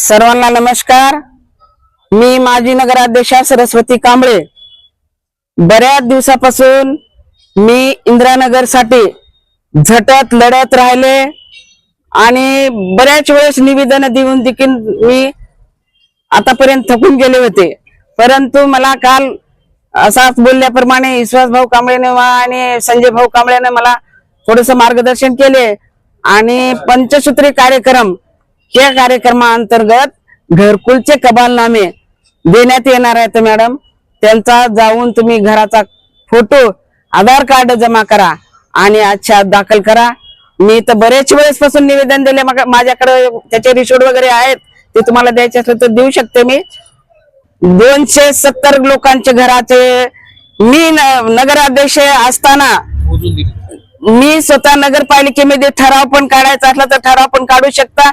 सर्वांना नमस्कार. मी माजी नगराध्यक्षा सरस्वती कांबळे. बऱ्याच दिवसापासून मी इंदिरानगरसाठी झटत लढत राहिले आणि बऱ्याच वेळेस निवेदन देऊन देखील मी आतापर्यंत थकून गेले होते. परंतु मला काल असाच बोलल्याप्रमाणे विश्वास भाऊ कांबळेने आणि संजय भाऊ कांबळेने मला थोडस मार्गदर्शन केले आणि पंचसूत्री कार्यक्रम या कार्यक्रमाअंतर्गत घरकुलचे कबालनामे देण्यात येणार आहेत मॅडम. त्यांचा जाऊन तुम्ही घराचा फोटो आधार कार्ड जमा करा आणि अच्छा दाखल करा. मी तर बरेच वेळेस पासून निवेदन दिले मग माझ्याकडे त्याचे रिशोड वगैरे आहेत ते तुम्हाला द्यायचे असले तर देऊ शकते मी. दोनशे सत्तर लोकांचे घराचे मी नगराध्यक्ष असताना मी स्वतः नगरपालिकेमध्ये ठराव पण काढायचा असला तर ठराव पण काढू शकता.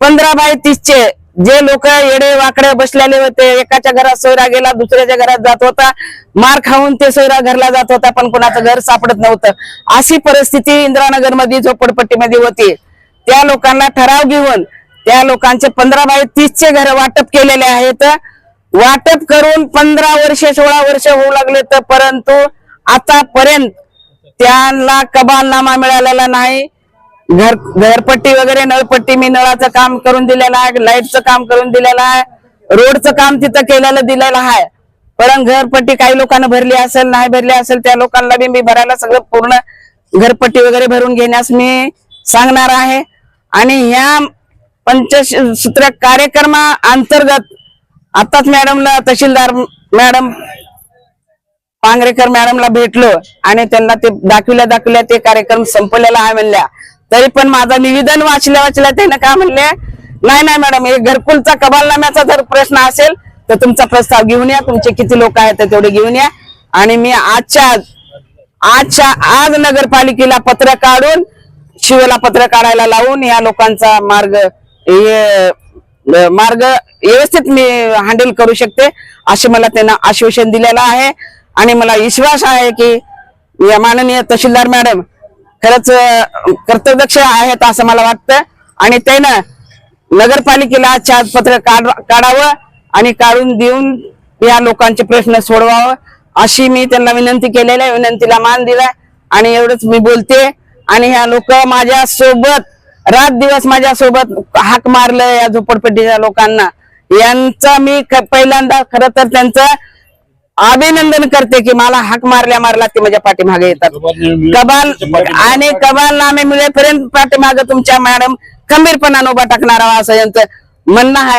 पंधरा बाय तीसचे. जे लोक येडे वाकडे बसलेले होते एकाच्या घरात सोयरा गेला दुसऱ्याच्या घरात जात होता. मार खाऊन ते सोयरा घरला जात होता पण कुणाचं घर सापडत नव्हतं. अशी परिस्थिती इंदिरानगरमध्ये झोपडपट्टीमध्ये होती. त्या लोकांना ठराव घेऊन त्या लोकांचे पंधरा बाय तीसचे घर वाटप केलेले आहेत. वाटप करून पंधरा वर्ष सोळा वर्ष होऊ लागले तर परंतु आतापर्यंत त्यांना कबालनामा मिळालेला नाही. घर घरपट्टी वगैरे नळपट्टी मी नळाचं काम करून दिलेलं आहे लाईटचं काम करून दिलेलं आहे रोडचं काम तिथं केलेलं दिलेलं आहे. पण घरपट्टी काही लोकांना भरली असेल नाही भरली असेल त्या लोकांना बी मी भरायला सगळं पूर्ण घरपट्टी वगैरे भरून घेण्यास मी सांगणार आहे. आणि ह्या पंचसूत्र कार्यक्रमा अंतर्गत आताच मॅडमला तहसीलदार मॅडम पांगरेकर मॅडमला भेटलो आणि त्यांना ते दाखविल्या दाखविल्या ते कार्यक्रम संपलेला आहे म्हणल्या. तरी पण माझं निवेदन वाचल्या वाचल्या त्यानं काय म्हणले नाही नाही मॅडम हे घरकुलचा कबालनाम्याचा जर प्रश्न असेल तर तुमचा प्रस्ताव घेऊन या. तुमचे किती लोक आहेत ते तेवढे घेऊन या. आणि मी आजच्या आज आजच्या आज नगरपालिकेला पत्र काढून शिवला पत्र काढायला लावून या लोकांचा मार्ग हे मार्ग व्यवस्थित मी हँडल करू शकते असे मला त्यांना आश्वासन दिलेलं आहे. आणि मला विश्वास आहे की या माननीय तहसीलदार मॅडम खरंच कर्तव्यक्ष आहेत असं मला वाटतं. आणि त्यानं नगरपालिकेला छापत्र पत्र काढ काढावं आणि काढून देऊन या लोकांचे प्रश्न सोडवावं. अशी मी त्यांना विनंती केलेली आहे. विनंतीला मान दिलाय. आणि एवढंच मी बोलते. आणि ह्या लोक माझ्या सोबत रात दिवस माझ्या सोबत हाक मारलं या झोपडपट्टीच्या लोकांना. यांचा मी पहिल्यांदा खर तर त्यांचं अभिनंदन करते की मला हाक मारल्या मारला ते माझ्या पाठीमागे येतात. कबाल आणि कबाल नामे मिळेपर्यंत पाठीमागे तुमच्या मॅडम खंबीरपणाने उभा टाकणार असं यांचं म्हणणं आहे.